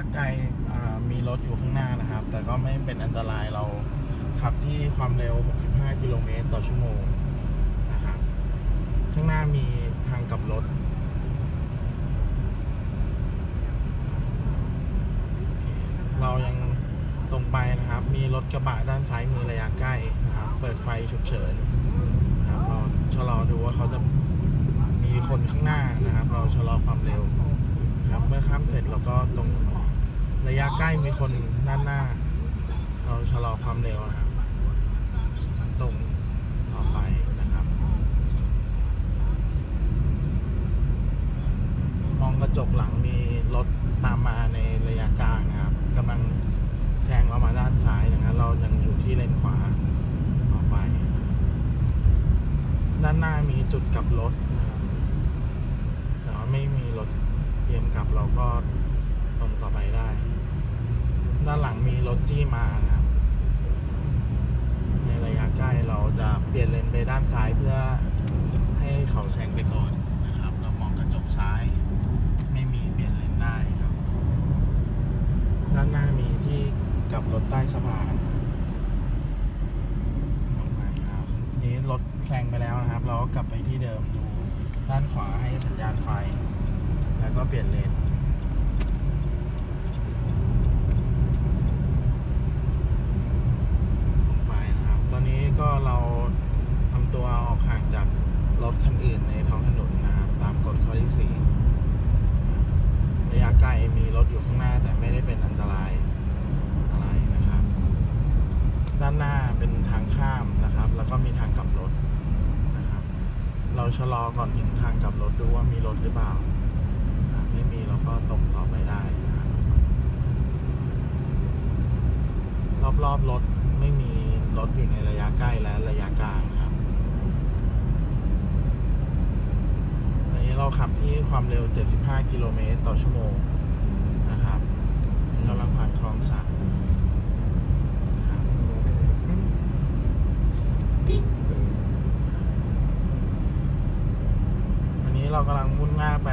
ะไกลมีรถอยู่ข้างหน้านะครับ แต่ก็ไม่เป็นอันตรายเราขับที่ความเร็ว 65 กิโลเมตรต่อชั่วโมงนะครับข้างหน้ามีทางกลับรถเรายังตรงไปนะครับ มีรถกระบะด้านซ้ายมือระยะใกล้นะครับ เปิดไฟฉุกเฉินนะครับเราชะลอดูว่าเขาจะมีคนข้างหน้านะครับ เราชะลอความเร็วนะครับ เมื่อข้ามเสร็จเราก็ตรง ระยะใกล้มีคนด้านหน้า เราชะลอความเร็วนะครับตรงต่อไปนะครับ มองกระจกหลังมีรถตามมาในระยะกลางนะครับกำลังแซงเรามาด้านซ้ายดังนั้นเรายังอยู่ที่เลนขวาต่อไป ด้านหน้ามีจุดกลับรถนะครับแต่ว่าไม่มีรถเตรียมกลับเราก็ งต่อไปได้ ด้านหลังมีรถจี้มานะครับ ในระยะใกล้เราจะเปลี่ยนเลนไปด้านซ้ายเพื่อให้เขาแซงไปก่อนนะครับ เรามองกระจกซ้าย ไม่มีเปลี่ยนเลนได้ครับ ด้านหน้ามีที่กลับรถใต้สะพานออกมาครับนี้รถแซงไปแล้วนะครับ เราก็กลับไปที่เดิมดูด้านขวาให้สัญญาณไฟ แล้วก็เปลี่ยนเลน ลงไปนะครับ ตอนนี้ ก็เราทำตัวออกห่างจากรถคันอื่นในท้องถนนนะครับตามกฎข้อที่สี่ระยะไกลมีรถอยู่ข้างหน้าแต่ไม่ได้เป็นอันตรายอะไรนะครับ ด้านหน้าเป็นทางข้ามนะครับ แล้วก็มีทางกลับรถนะครับ เราชะลอก่อนถึงทางกลับรถดูว่ามีรถหรือเปล่า ไม่มีเราก็ตรงต่อไปได้นะครับรอบๆรถไม่มี อยู่ในระยะใกล้และระยะกลางครับอันนี้เราขับที่ความเร็ว 75 กิโลเมตรต่อชั่วโมงนะครับกำลังผ่านคลองสามนะครับอันนี้เรากำลังมุ่งหน้าไป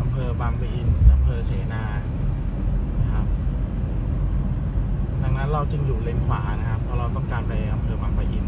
อำเภอบางปะอินอำเภอเสนาั้นเราจึงอยู่เลนขวานะครับเพราะเราต้องการไปอำเภอบางปะอิน